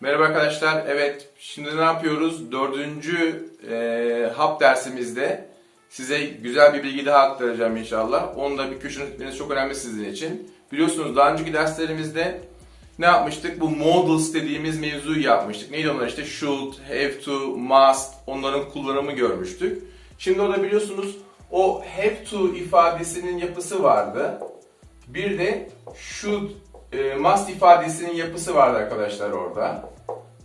Merhaba arkadaşlar. Evet, şimdi ne yapıyoruz? Dördüncü e, hap dersimizde size güzel bir bilgi daha aktaracağım inşallah. Onu da bir köşe tutmanız çok önemli sizin için. Biliyorsunuz daha önceki derslerimizde ne yapmıştık? Bu models dediğimiz mevzuyu yapmıştık. Neydi onlar işte? Should, have to, must onların kullanımı görmüştük. Şimdi orada biliyorsunuz o have to ifadesinin yapısı vardı. Bir de should, e, must ifadesinin yapısı vardı arkadaşlar orada.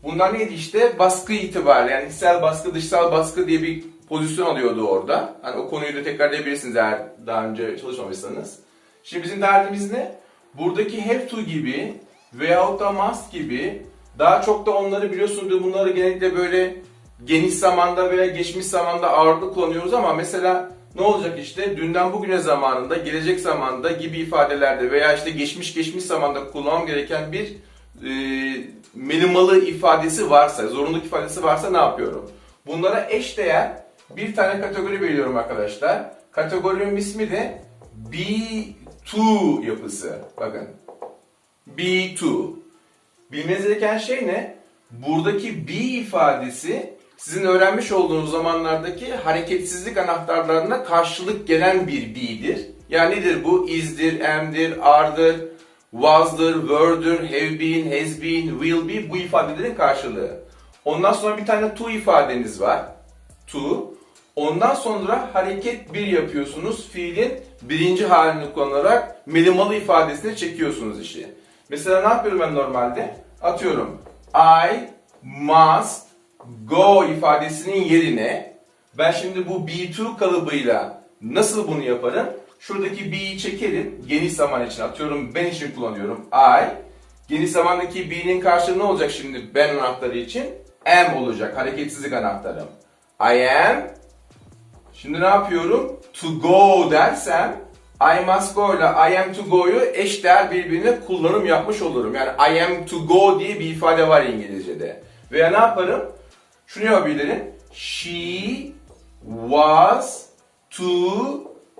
Bunlar neydi işte? Baskı itibariyle yani içsel baskı, dışsal baskı diye bir pozisyon alıyordu orada. Hani o konuyu da tekrarlayabilirsiniz eğer daha önce çalışmamışsanız. Şimdi bizim derdimiz ne? Buradaki have to gibi veyahut da must gibi daha çok da onları biliyorsunuz bunları genellikle böyle geniş zamanda veya geçmiş zamanda ağırlıklı kullanıyoruz ama mesela ne olacak işte dünden bugüne zamanında, gelecek zamanda gibi ifadelerde veya işte geçmiş geçmiş zamanda kullanmam gereken bir e, minimalı ifadesi varsa, zorunluluk ifadesi varsa ne yapıyorum? Bunlara eş değer bir tane kategori veriyorum arkadaşlar. Kategorinin ismi de B2 yapısı. Bakın. B2. Bilmeniz gereken şey ne? Buradaki B ifadesi sizin öğrenmiş olduğunuz zamanlardaki hareketsizlik anahtarlarına karşılık gelen bir B'dir. Yani nedir bu? Is'dir, am'dir, are'dır, was'dır, were'dır, have been, has been, will be bu ifadelerin karşılığı. Ondan sonra bir tane to ifadeniz var. To. Ondan sonra hareket bir yapıyorsunuz. Fiilin birinci halini kullanarak minimalı ifadesini çekiyorsunuz işi. Mesela ne yapıyorum ben normalde? Atıyorum. I must go ifadesinin yerine ben şimdi bu be2 kalıbıyla nasıl bunu yaparım? Şuradaki be'yi çekerim. Geniş zaman için atıyorum ben için kullanıyorum. I. Geniş zamandaki be'nin karşılığı ne olacak şimdi ben anahtarı için? Am olacak. Hareketsizlik anahtarım. I am. Şimdi ne yapıyorum? To go dersem I must go ile I am to go'yu eş değer birbirine kullanım yapmış olurum. Yani I am to go diye bir ifade var İngilizce'de. Veya ne yaparım? Şunu yapabilirim. She was to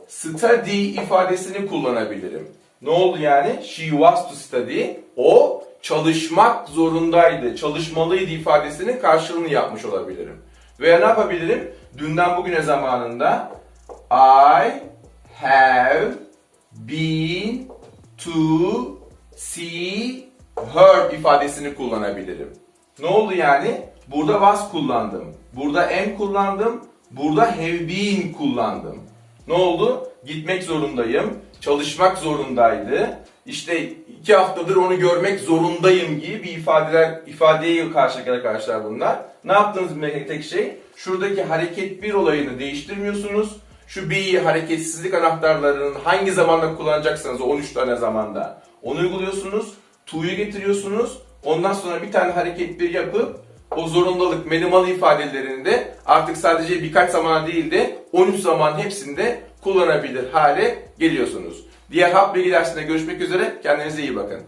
study ifadesini kullanabilirim. Ne oldu yani? She was to study. O çalışmak zorundaydı, çalışmalıydı ifadesinin karşılığını yapmış olabilirim. Veya ne yapabilirim? Dünden bugüne zamanında I have been to see her ifadesini kullanabilirim. Ne oldu yani? Burada was kullandım. Burada am kullandım. Burada have been kullandım. Ne oldu? Gitmek zorundayım. Çalışmak zorundaydı. İşte iki haftadır onu görmek zorundayım gibi bir ifadeler ifadeye karşılık arkadaşlar bunlar. Ne yaptığınız bir tek şey? Şuradaki hareket bir olayını değiştirmiyorsunuz. Şu B'yi hareketsizlik anahtarlarının hangi zamanda kullanacaksanız o 13 tane zamanda onu uyguluyorsunuz. To'yu getiriyorsunuz. Ondan sonra bir tane hareket bir yapıp o zorundalık minimal ifadelerini de artık sadece birkaç zamana değil de 13 zaman hepsinde kullanabilir hale geliyorsunuz. Diğer hap bilgi dersinde görüşmek üzere. Kendinize iyi bakın.